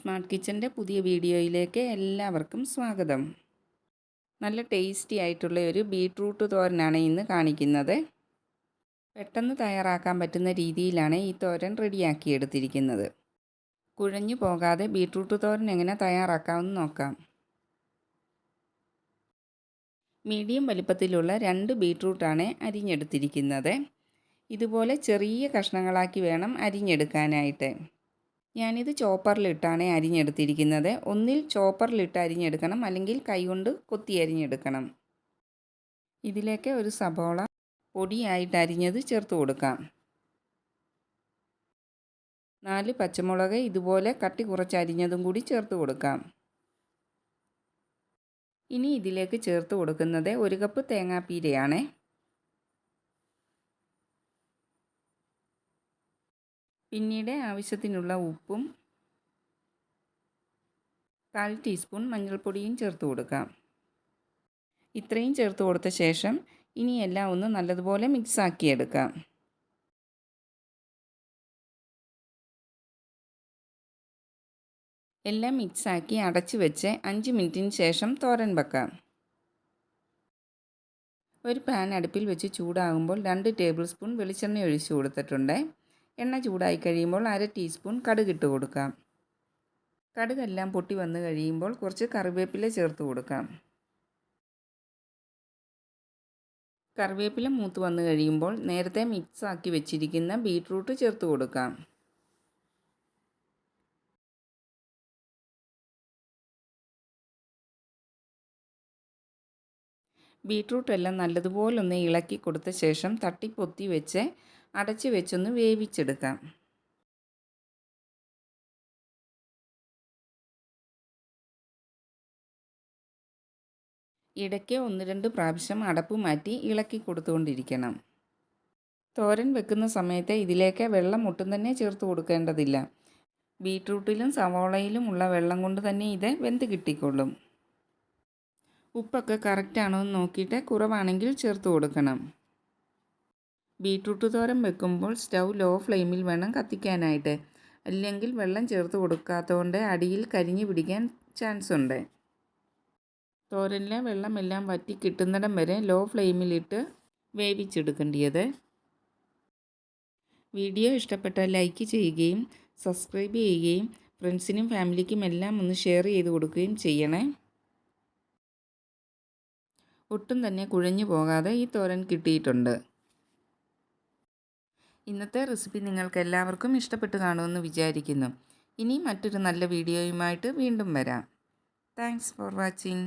Smart കിച്ചന്റെ പുതിയ വീഡിയോയിലേക്ക് എല്ലാവർക്കും സ്വാഗതം. നല്ല ടേസ്റ്റി ആയിട്ടുള്ള ഒരു ബീട്രൂട്ട് തോരനാണ് ഇന്ന് കാണിക്കുന്നത്. പെട്ടെന്ന് തയ്യാറാക്കാൻ പറ്റുന്ന രീതിയിലാണ് ഈ തോരൻ റെഡിയാക്കി എടുത്തിരിക്കുന്നത്. കുഴഞ്ഞു പോകാതെ ബീട്രൂട്ട് തോരൻ എങ്ങനെ തയ്യാറാക്കാമെന്ന് നോക്കാം. മീഡിയം വലിപ്പത്തിലുള്ള രണ്ട് ബീട്രൂട്ടാണ് അരിഞ്ഞെടുത്തിരിക്കുന്നത്. ഇതുപോലെ ചെറിയ കഷ്ണങ്ങളാക്കി വേണം അരിഞ്ഞെടുക്കാനായിട്ട്. ഞാനിത് ചോപ്പറിലിട്ടാണ് അരിഞ്ഞെടുത്തിരിക്കുന്നത്. ഒന്നിൽ ചോപ്പറിലിട്ട് അരിഞ്ഞെടുക്കണം. അല്ലെങ്കിൽ കൈകൊണ്ട് കൊത്തി അരിഞ്ഞെടുക്കണം. ഇതിലേക്ക് ഒരു സബോള പൊടിയായിട്ട് അരിഞ്ഞത് ചേർത്ത് കൊടുക്കാം. നാല് പച്ചമുളക് ഇതുപോലെ കട്ടി കുറച്ച് അരിഞ്ഞതും കൂടി ചേർത്ത് കൊടുക്കാം. ഇനി ഇതിലേക്ക് ചേർത്ത് കൊടുക്കുന്നത് ഒരു കപ്പ് തേങ്ങാപ്പീരയാണ് പിന്നീട് ആവശ്യത്തിനുള്ള ഉപ്പും കാൽ ടീസ്പൂൺ മഞ്ഞൾപ്പൊടിയും ചേർത്ത് കൊടുക്കാം. ഇത്രയും ചേർത്ത് കൊടുത്ത ശേഷം ഇനി എല്ലാം ഒന്ന് നല്ലതുപോലെ മിക്സാക്കി എടുക്കാം. എല്ലാം മിക്സാക്കി അടച്ചു വെച്ച് അഞ്ച് മിനിറ്റിന് ശേഷം തോരൻ വെക്കാം. ഒരു പാൻ അടുപ്പിൽ വെച്ച് ചൂടാകുമ്പോൾ രണ്ട് ടേബിൾ സ്പൂൺ വെളിച്ചെണ്ണ ഒഴിച്ചു കൊടുത്തിട്ടുണ്ട്. എണ്ണ ചൂടായി കഴിയുമ്പോൾ അര ടീസ്പൂൺ കടുക് ഇട്ട് കൊടുക്കാം. കടുകെല്ലാം പൊട്ടി വന്ന് കഴിയുമ്പോൾ കുറച്ച് കറിവേപ്പില ചേർത്ത് കൊടുക്കാം. കറിവേപ്പില മൂത്ത് വന്ന് കഴിയുമ്പോൾ നേരത്തെ മിക്സ് ആക്കി വെച്ചിരിക്കുന്ന ബീട്രൂട്ട് ചേർത്ത് കൊടുക്കാം. ബീട്രൂട്ട് എല്ലാം നല്ലതുപോലെ ഇളക്കി കൊടുത്ത ശേഷം തട്ടിപ്പൊത്തി വെച്ച് അടച്ച് വെച്ചൊന്ന് വേവിച്ചെടുക്കാം. ഇടയ്ക്ക് ഒന്ന് രണ്ട് പ്രാവശ്യം അടപ്പ് മാറ്റി ഇളക്കി കൊടുത്തുകൊണ്ടിരിക്കണം. തോരൻ വെക്കുന്ന സമയത്ത് ഇതിലേക്ക് വെള്ളം ഒട്ടും തന്നെ ചേർത്ത് കൊടുക്കേണ്ടതില്ല. ബീട്രൂട്ടിലും സവോളയിലും ഉള്ള വെള്ളം കൊണ്ട് തന്നെ ഇത് വെന്ത് കിട്ടിക്കൊള്ളും. ഉപ്പൊക്കെ കറക്റ്റാണോ എന്ന് നോക്കിയിട്ട് കുറവാണെങ്കിൽ ചേർത്ത് കൊടുക്കണം. ബീട്രൂട്ട് തോരൻ വെക്കുമ്പോൾ സ്റ്റൗ ലോ ഫ്ലെയിമിൽ വേണം കത്തിക്കാനായിട്ട്. അല്ലെങ്കിൽ വെള്ളം ചേർത്ത് കൊടുക്കാത്തതുകൊണ്ട് അടിയിൽ കരിഞ്ഞു പിടിക്കാൻ ചാൻസ് ഉണ്ട്. തോരനിലെ വെള്ളമെല്ലാം വറ്റി കിട്ടുന്നിടം വരെ ലോ ഫ്ലെയിമിലിട്ട് വേവിച്ചെടുക്കേണ്ടത് വീഡിയോ ഇഷ്ടപ്പെട്ടാൽ ലൈക്ക് ചെയ്യുകയും സബ്സ്ക്രൈബ് ചെയ്യുകയും ഫ്രണ്ട്സിനും ഫാമിലിക്കും എല്ലാം ഒന്ന് ഷെയർ ചെയ്ത് കൊടുക്കുകയും ചെയ്യണേ. ഒട്ടും തന്നെ കുഴഞ്ഞു പോകാതെ ഈ തോരൻ കിട്ടിയിട്ടുണ്ട്. ഇന്നത്തെ റെസിപ്പി നിങ്ങൾക്ക് എല്ലാവർക്കും ഇഷ്ടപ്പെട്ട് കാണുമെന്ന് വിചാരിക്കുന്നു. ഇനി മറ്റൊരു നല്ല വീഡിയോയുമായിട്ട് വീണ്ടും വരാം. Thanks for watching